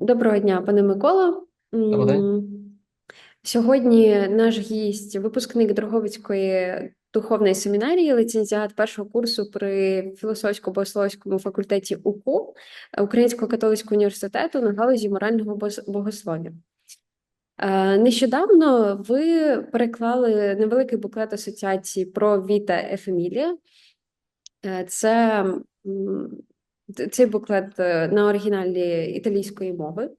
Доброго дня, пане Миколо. День. Сьогодні наш гість, випускник Дрогобицької духовної семінарії, лицензіат першого курсу при філософсько-богословському факультеті УКУ Українського католицького університету на галузі морального богослов'я. Е, Нещодавно ви переклали невеликий буклет асоціації про Віта Ефемілія. Е, Це цей буклет е, на оригіналі італійської мови.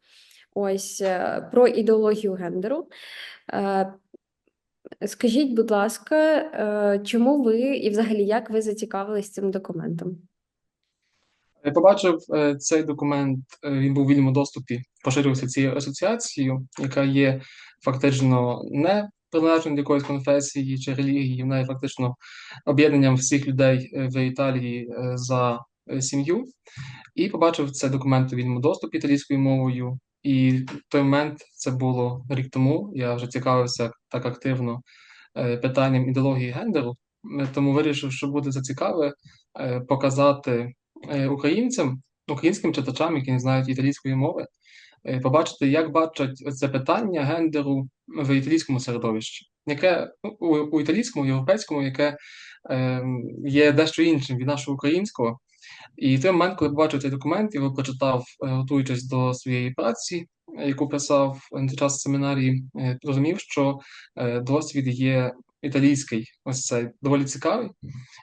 Ось е, про ідеологію гендеру. Е, Скажіть, будь ласка, чому ви і взагалі як ви зацікавились цим документом? Я побачив цей документ, він був у вільному доступі, поширився цією асоціацією, яка є фактично не приналежною до якоїсь конфесії чи релігії, вона є фактично об'єднанням всіх людей в Італії за сім'ю. І побачив цей документ у вільному доступі італійською мовою. І в той момент це було рік тому. Я вже цікавився так активно е, питанням ідеології гендеру, Е, тому вирішив, що буде зацікаве е, показати е, українцям, українським читачам, які не знають італійської мови, е, побачити, як бачать це питання гендеру в італійському середовищі, яке ну, у, у італійському, європейському, яке е, є дещо іншим від нашого українського. І той момент, коли побачив цей документ, його прочитав, е, готуючись до своєї праці, е, яку писав на час семінарії, е, розумів, що досвід є італійський, ось цей доволі цікавий,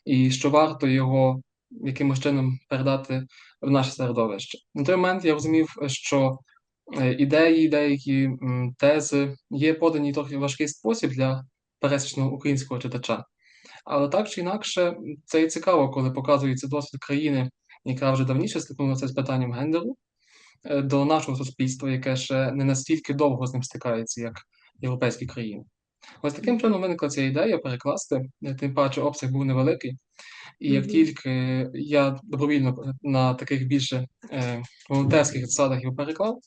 і що варто його якимось чином передати в наше середовище. На той момент я розумів, що ідеї, деякі тези є подані трохи важкий спосіб для пересічного українського читача. Але так чи інакше, це і цікаво, коли показується досвід країни, яка вже давніше стикнулася з питанням гендеру, е, до нашого суспільства, яке ще не настільки довго з ним стикається, як європейські країни. Ось таким чином виникла ця ідея перекласти, е, тим паче обсяг був невеликий. І як тільки я добровільно на таких більше е, волонтерських засадах його переклав,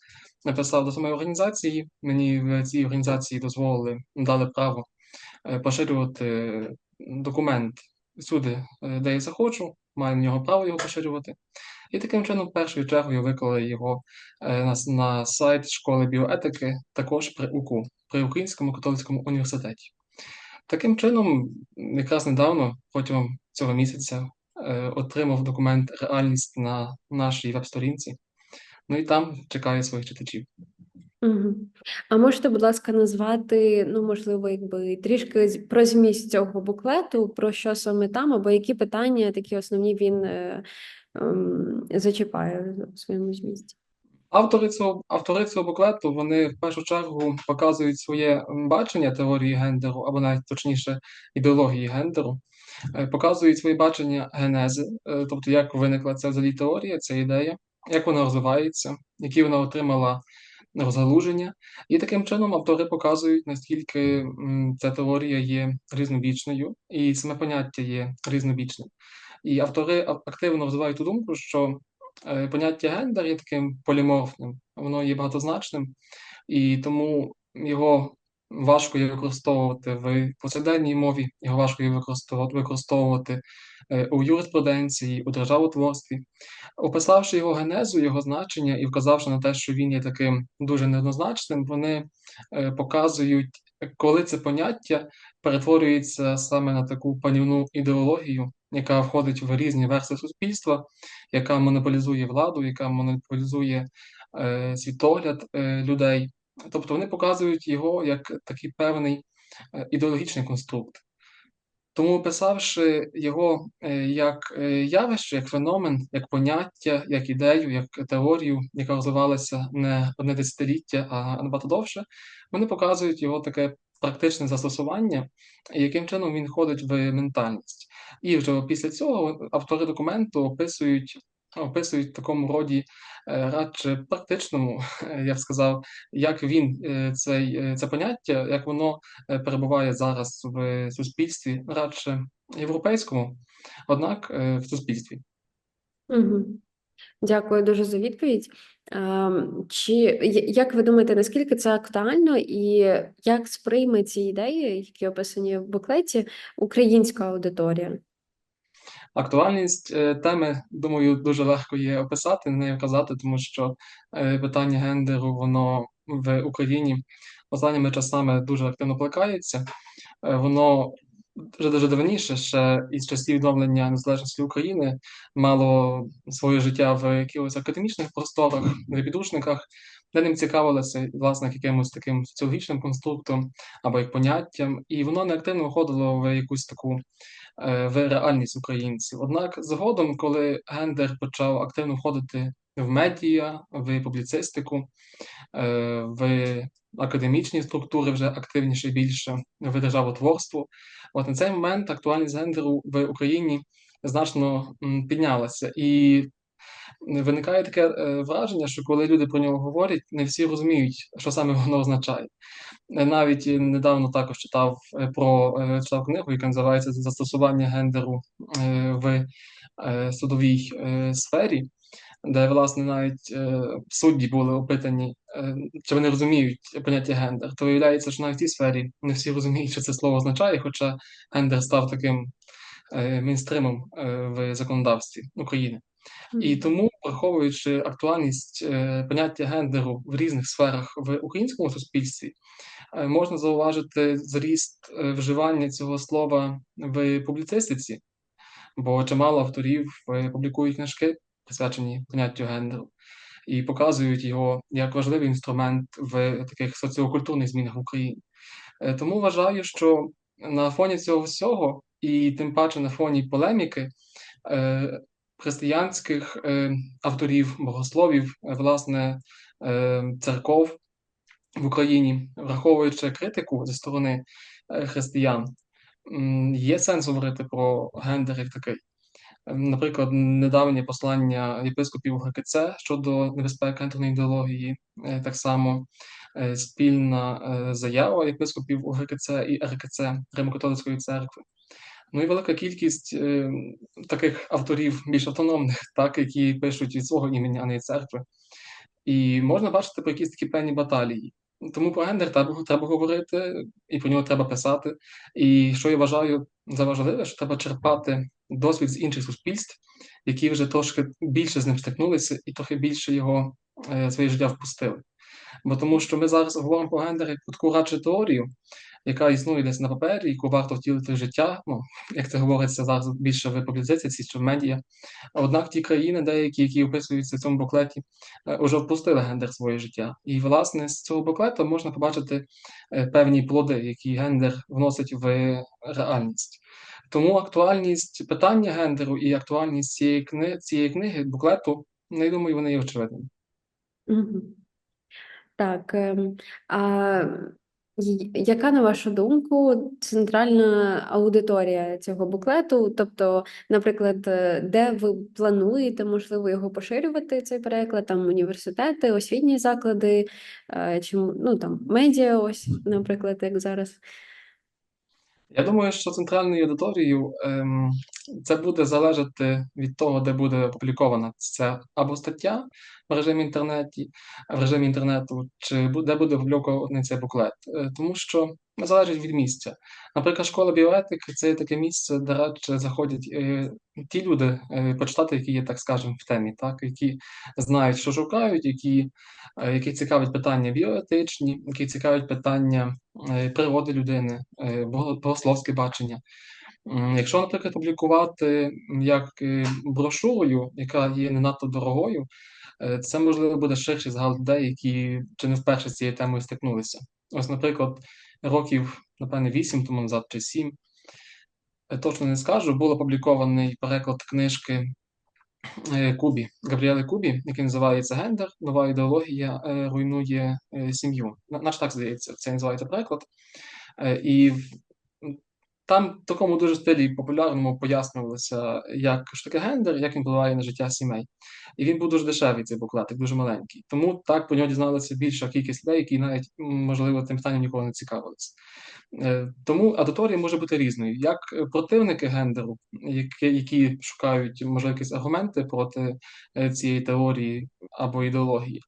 написав до самої організації, мені в цій організації дозволили, дали право е, поширювати документ всюди, е, де я захочу, маю на нього право його поширювати. І таким чином, першою чергою виклали його е, на, на сайт школи біоетики, також при УКУ, при Українському католицькому університеті. Таким чином, якраз недавно, протягом цього місяця, е, отримав документ Реальність на нашій веб-сторінці. Ну і там чекаю своїх читачів. Мгм. А можете, будь ласка, назвати, ну, можливо, якби трішки з- про зміст цього буклету, про що саме там, або які питання такі основні він е, ем, зачіпає в своєму змісті? Автори цього, автори цього буклету вони в першу чергу показують своє бачення теорії гендеру, або навіть точніше ідеології гендеру, е, показують своє бачення генези, е, тобто як виникла ця взагалі теорія, ця ідея, як вона розвивається, які вона отримала розгалуження. І таким чином автори показують, наскільки ця теорія є різнобічною, і саме поняття є різнобічним. І автори активно вживають ту думку, що е, поняття гендер є таким поліморфним, воно є багатозначним, і тому його важко є використовувати в повсякденній мові, його важко є використовувати, е, у юриспруденції, у державотворстві. Описавши його генезу, його значення і вказавши на те, що він є таким дуже неоднозначним, вони е, показують, коли це поняття перетворюється саме на таку панівну ідеологію, яка входить в різні версії суспільства, яка монополізує владу, яка монополізує е, світогляд е, людей. Тобто вони показують його як такий певний е, ідеологічний конструкт. Тому, описавши його е, як е, явище, як феномен, як поняття, як ідею, як теорію, яка розвивалася не одне десятиліття, а набагато довше, вони показують його таке практичне застосування, яким чином він входить в ментальність. І вже після цього автори документу описують. Описують в такому роді е, радше практичному, я б сказав, як він е, цей, е, це поняття, як воно перебуває зараз в суспільстві, радше європейському, однак в суспільстві. Угу. Дякую дуже за відповідь. Ем, Чи як ви думаєте, наскільки це актуально і як сприйме ці ідеї, які описані в буклеті, українська аудиторія? Актуальність е, теми, думаю, дуже легко є описати, неї вказати, тому що е, питання гендеру, воно в Україні останніми часами дуже активно плекається. Е, Воно вже дуже давніше, ще із часів відновлення незалежності України, мало своє життя в якихось академічних просторах, в підручниках, де ним цікавилося, власне, якимось таким соціологічним конструктом або як поняттям, і воно не активно виходило в якусь таку е, в реальність українців. Однак, згодом, коли гендер почав активно входити в медіа, в публіцистику, е, в академічні структури вже активніше і більше, в державотворство, от на цей момент актуальність гендеру в Україні значно піднялася. І виникає таке е, враження, що коли люди про нього говорять, не всі розуміють, що саме воно означає. Е, Навіть недавно також читав е, про читав книгу, яка називається Застосування гендеру в судовій сфері, де власне навіть судді були опитані, чи вони розуміють поняття гендер. То виявляється, що навіть в цій сфері не всі розуміють, що це слово означає, хоча гендер став таким е, мейнстримом е, в законодавстві України. І тому, враховуючи актуальність е, поняття гендеру в різних сферах в українському суспільстві, е, можна зауважити зріст е, вживання цього слова в публіцистиці, бо чимало авторів публікують книжки, присвячені поняттю гендеру, і показують його як важливий інструмент в таких соціокультурних змінах в Україні. Тому вважаю, що на фоні цього всього, і тим паче на фоні полеміки християнських е, авторів, богословів, е, власне, е, церков в Україні, враховуючи критику зі сторони християн, є сенс говорити про гендер як такий. Наприклад, недавнє послання єпископів ГКЦ щодо небезпеки гендерної ідеології, так само спільна заява єпископів УГКЦ і РКЦ Римо-католицької церкви. Ну і велика кількість е, таких авторів більш автономних, так, які пишуть від свого імені, а не від церкви. І можна бачити про якісь такі певні баталії. Тому про гендер треба, треба говорити, і про нього треба писати. І що я вважаю за важливе, що треба черпати досвід з інших суспільств, які вже трошки більше з ним стикнулися і трохи більше його е, своє життя впустили. Бо тому що ми зараз говоримо про гендер як таку радше теорію, яка існує десь на папері, яку варто втілити в життя. Ну, як це говориться зараз більше в публіциці чи в медіа. Однак ті країни, деякі, які описуються в цьому буклеті, е, вже впустили гендер своє життя. І, власне, з цього буклету можна побачити е, певні плоди, які гендер вносить в реальність. Тому актуальність питання гендеру і актуальність цієї книги, цієї книги, буклету, ну, я думаю, вони є очевидними. Так, ем, а яка, на вашу думку, центральна аудиторія цього буклету? Тобто, наприклад, е, де ви плануєте, можливо, його поширювати, цей переклад, там університети, освітні заклади, е, чи ну, там, медіа, ось, наприклад, як зараз? Я думаю, що центральною аудиторією ем, це буде залежати від того, де буде опублікована ця або стаття в режимі інтернеті, в режимі інтернету, чи де буде опублікований цей буклет. Е, Тому що залежить від місця. Наприклад, школа біоетики це таке місце, де радше заходять е, ті люди е, почитати, які є, так скажемо, в темі, так, які знають, що шукають, які, е, які цікавить питання біоетичні, які цікавить питання природи людини, богословське бачення. Якщо, наприклад, публікувати як брошурою, яка є не надто дорогою, це можливо буде ширший загал людей, які чи не вперше з цією темою стикнулися. Ось, наприклад, років, напевне, 8 тому назад чи 7, точно не скажу, був опублікований переклад книжки е, Кубі, Габріели Кубі, який називається Гендер, нова ідеологія е, руйнує е, сім'ю. Наш так здається, це називається переклад. Е, І там в такому дуже стилі популярному пояснювалося, як що таке гендер, як він впливає на життя сімей. І він був дуже дешевий, цей буклетик, дуже маленький. Тому так про нього дізналася більша кількість людей, які навіть, можливо, тим питанням ніколи не цікавились. Е, Тому аудиторія може бути різною. Як противники гендеру, які, які шукають, можливо, якісь аргументи проти е, цієї теорії або ідеології.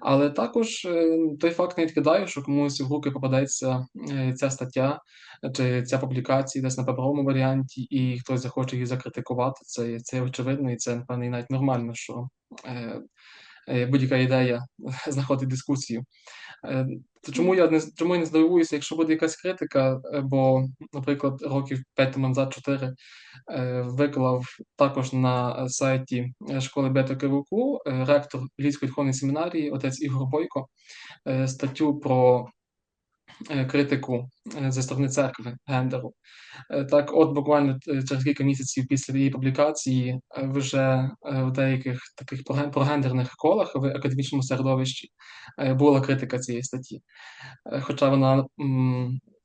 Але також е, той факт не відкидає, що комусь в руки попадеться ця стаття чи ця публікація. Публікації десь на паперовому варіанті, і хтось захоче її закритикувати, це, це очевидно, і це, напевно, і навіть нормально, що е, е, будь-яка ідея знаходить дискусію. Е, то чому я не чому я не здивуюся, якщо буде якась критика, е, бо, наприклад, років 5 тому назад 4 е, виклав також на сайті е, школи Бето КВК е, ректор Львівської духовної семінарії, отець Ігор Бойко, е, статтю про критику е, зі сторони церкви гендеру. Е, Так, от буквально е, через кілька місяців після її публікації е, вже е, в деяких таких прогендерних колах в академічному середовищі е, була критика цієї статті. Е, Хоча вона,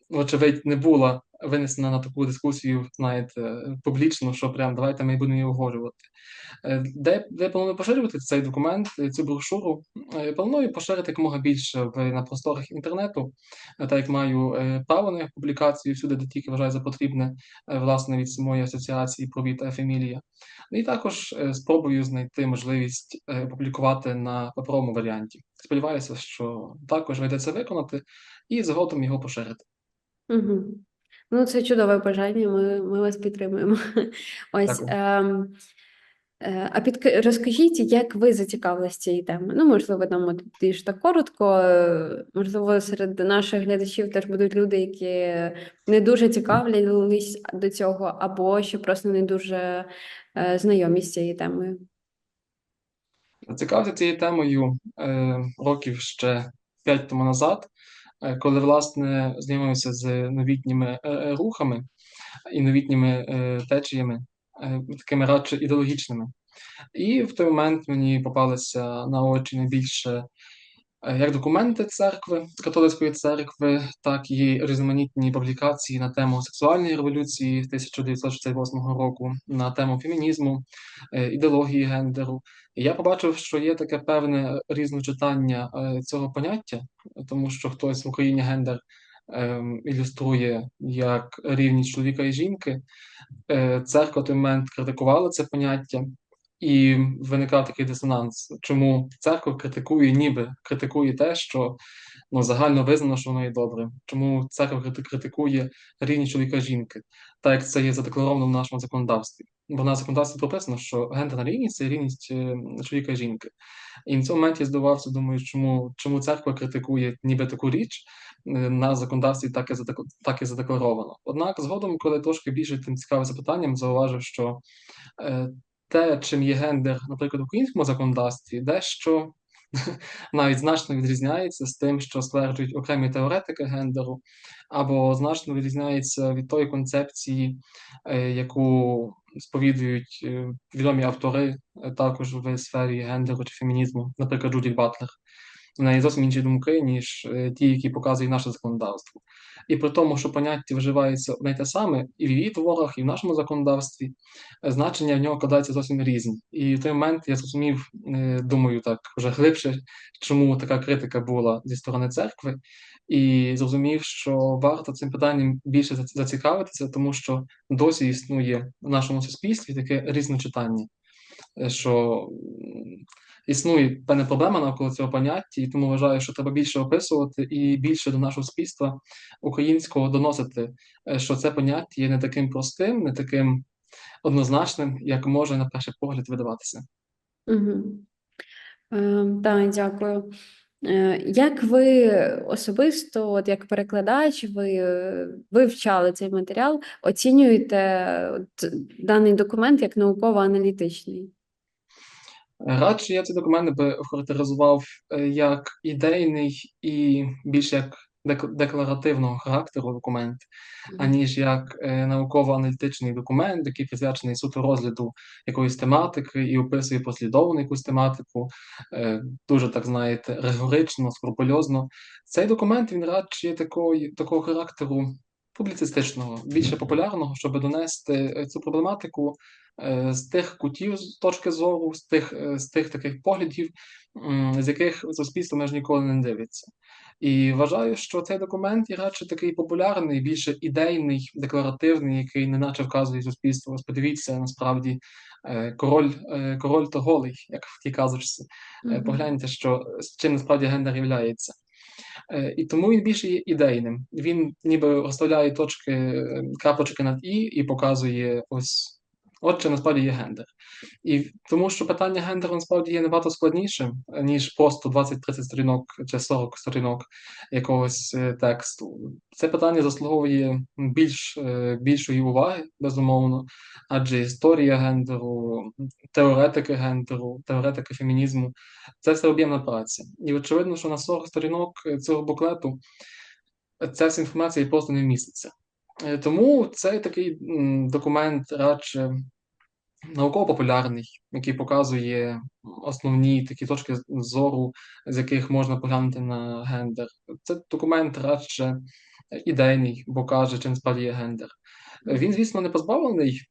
вочевидь, не була винесена на таку дискусію, знаєте, публічно, що прям давайте ми будемо її оголювати. Е, Де, де планую поширювати цей документ, е, цю брошуру? Е, Планую поширити якомога більше в, на просторах інтернету, так як маю право на публікацію всюди, де тільки вважаю за потрібне, власне, від самої асоціації «Провід та Фемілія». І також спробую знайти можливість е, публікувати на паперовому варіанті. Сподіваюся, що також вийде це виконати і згодом його поширити. Угу. Ну, це чудове бажання, ми, ми вас підтримуємо. Ось. Ем, е, а підк... розкажіть, як ви зацікавились цією темою? Ну, можливо, там більш так коротко, е, можливо, серед наших глядачів теж будуть люди, які не дуже цікавлялись до цього, або ще просто не дуже е, знайомі з цією темою. Цікавився цією темою е, років ще 5 тому назад, е, коли власне знайомився з новітніми е, е, рухами і новітніми е, течіями, е, такими радше ідеологічними. І в той момент мені попалися на очі найбільше е, як документи церкви, католицької церкви, так і різноманітні публікації на тему сексуальної революції 1968 року, на тему фемінізму, е, ідеології гендеру. І я побачив, що є таке певне різночитання е, цього поняття, тому що хтось в Україні гендер ем, ілюструє як рівність чоловіка і жінки. Е, Церква той момент критикувала це поняття, і виникав такий дисонанс. Чому церква критикує, ніби критикує те, що ну, загально визнано, що воно є добре. Чому церква критикує рівність чоловіка жінки, так як це є задекларовано в нашому законодавстві. Бо на законодавстві прописано, що гендерна рівність це рівність е, чоловіка і жінки. І в цьому моменті я здивувався, думаю, чому, чому церква критикує ніби таку річ е, на законодавстві так і, так і задекларовано. Однак згодом, коли трошки більше тим цікавився питанням, зауважив, що е, те, чим є гендер, наприклад, в українському законодавстві, дещо навіть значно відрізняється з тим, що стверджують окремі теоретики гендеру, або значно відрізняється від тої концепції, е, яку сповідують е, відомі автори е, також в сфері гендеру чи фемінізму, наприклад, Джудіт Батлер. В неї зовсім інші думки, ніж е, ті, які показує наше законодавство. І при тому, що поняття вживається й те саме і в її творах, і в нашому законодавстві, е, значення в нього кладаються зовсім різні. І в той момент я зрозумів, е, думаю, так вже глибше, чому така критика була зі сторони церкви, і зрозумів, що варто цим питанням більше зацікавитися, тому що досі існує в нашому суспільстві таке різночитання, що існує певна проблема навколо цього поняття, і тому вважаю, що треба більше описувати і більше до нашого суспільства українського доносити, е, що це поняття є не таким простим, не таким однозначним, як може на перший погляд видаватися. Угу. Так, дякую. Е, Як ви особисто, от як перекладач, ви е, вивчали цей матеріал, оцінюєте даний документ як науково-аналітичний? Радше я цей документ би охарактеризував е, як ідейний і більш як дек- декларативного характеру документ, аніж як е, науково-аналітичний документ, який присвячений суто розгляду якоїсь тематики і описує послідовну якусь тематику, е, дуже так знаєте, ригорично, скрупульозно. Цей документ він радше є такого характеру публіцистичного, більше популярного, щоб донести е, цю проблематику е, з тих кутів з точки зору, з тих, е, з тих таких поглядів, з яких суспільство майже ніколи не дивиться. І вважаю, що цей документ є радше такий популярний, більше ідейний, декларативний, який неначе вказує суспільству. Ось подивіться, насправді король, король то голий, як в тій казочці. Е, Мгм. Погляньте, що з чим насправді гендер являється. Е, І тому він більше є ідейним. Він ніби розставляє точки, капочки крапочки над і і показує ось. От чи насправді є гендер. І тому що питання гендеру насправді є набагато складнішим, ніж просто 20-30 сторінок чи 40 сторінок якогось е, тексту. Це питання заслуговує більш, е, більшої уваги, безумовно, адже історія гендеру, теоретики гендеру, теоретики фемінізму це все об'ємна праця. І очевидно, що на 40 сторінок цього буклету ця вся інформація просто не вміститься. Е, Тому це такий документ радше науково-популярний, який показує основні такі точки зору, з яких можна поглянути на гендер. Це документ радше ідейний, бо каже, чим справді є гендер. Він, звісно, не позбавлений е,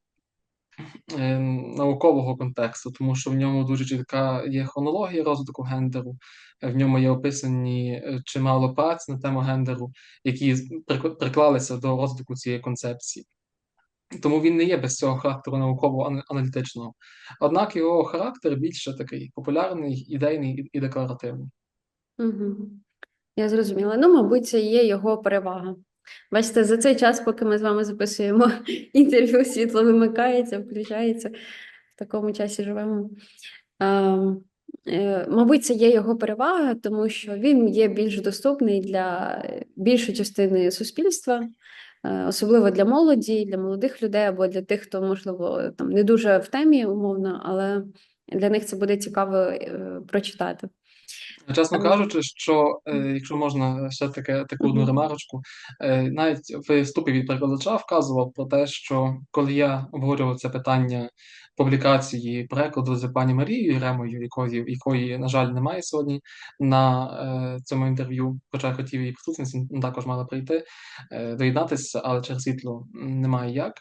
наукового контексту, тому що в ньому дуже чітка є хронологія розвитку гендеру, в ньому є описані е, чимало праць на тему гендеру, які прик- приклалися до розвитку цієї концепції. Тому він не є без цього характеру науково-аналітичного. Однак його характер більше такий популярний, ідейний і декларативний. Угу. Я зрозуміла. Ну, мабуть, це є його перевага. Бачите, за цей час, поки ми з вами записуємо інтерв'ю, світло вимикається, включається. В такому часі живемо. Ем, е, Мабуть, це є його перевага, тому що він є більш доступний для більшої частини суспільства, е, особливо для молоді, для молодих людей або для тих, хто, можливо, там не дуже в темі умовно, але для них це буде цікаво е, прочитати. Чесно Ем, кажучи, що е, якщо можна ще таке таку одну ремарочку, е, навіть в вступі від перекладача вказував про те, що коли я обговорював це питання публікації перекладу з пані Марією Єремою, якої, якої, на жаль, немає сьогодні на е, цьому інтерв'ю, хоча я хотів її присутності, ну, також мала прийти, е, доєднатися, але через світло немає як.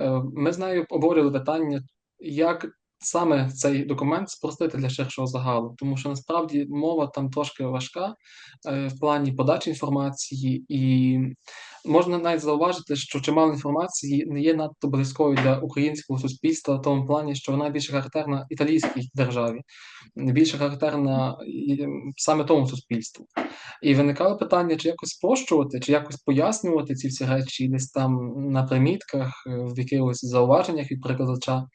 Е, Ми з нею обговорювали питання, як саме цей документ спростити для ширшого загалу, тому що насправді мова там трошки важка е, в плані подачі інформації, і можна навіть зауважити, що чимало інформації не є надто близькою для українського суспільства в тому плані, що вона більше характерна італійській державі, більше характерна саме тому суспільству. І виникало питання, чи якось спрощувати, чи якось пояснювати ці всі речі десь там на примітках, е, в якихось зауваженнях від перекладача.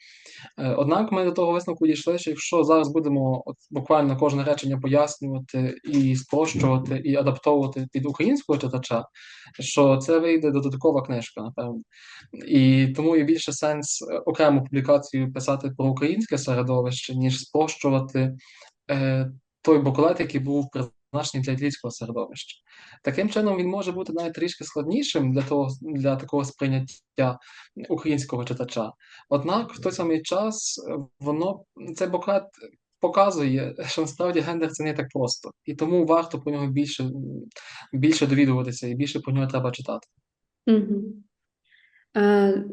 Е, Однак ми до того висновку дійшли, що якщо зараз будемо от буквально кожне речення пояснювати і спрощувати, і адаптовувати під українського читача, що це вийде додаткова книжка, напевно. І тому є більше сенс е, окрему публікацію писати про українське середовище, ніж спрощувати е, той буклет, який був призначений для італійського середовища. Таким чином, він може бути навіть трішки складнішим для того, для такого сприйняття українського читача. Однак в той самий час воно цей буклет показує, що насправді гендер це не так просто, і тому варто про нього більше, більше довідуватися і більше про нього треба читати. Мгм. Е,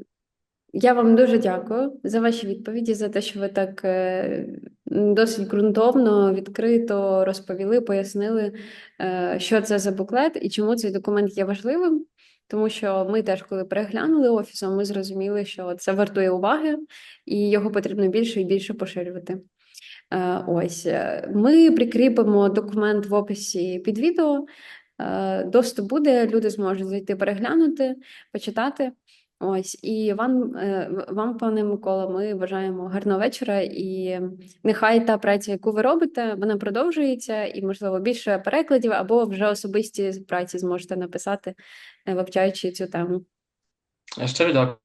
Я вам дуже дякую за ваші відповіді, за те, що ви так е, досить ґрунтовно, відкрито розповіли, пояснили, е, що це за буклет і чому цей документ є важливим. Тому що ми теж, коли переглянули офісом, ми зрозуміли, що це вартує уваги, і його потрібно більше і більше поширювати. Е, Ось е, ми прикріпимо документ в описі під відео. Е, Доступ буде, люди зможуть зайти переглянути, почитати. Ось і вам, вам, пане Микола, ми бажаємо гарного вечора. І нехай та праця, яку ви робите, вона продовжується, і можливо більше перекладів або вже особисті праці зможете написати, вивчаючи цю тему. Щиро дякую.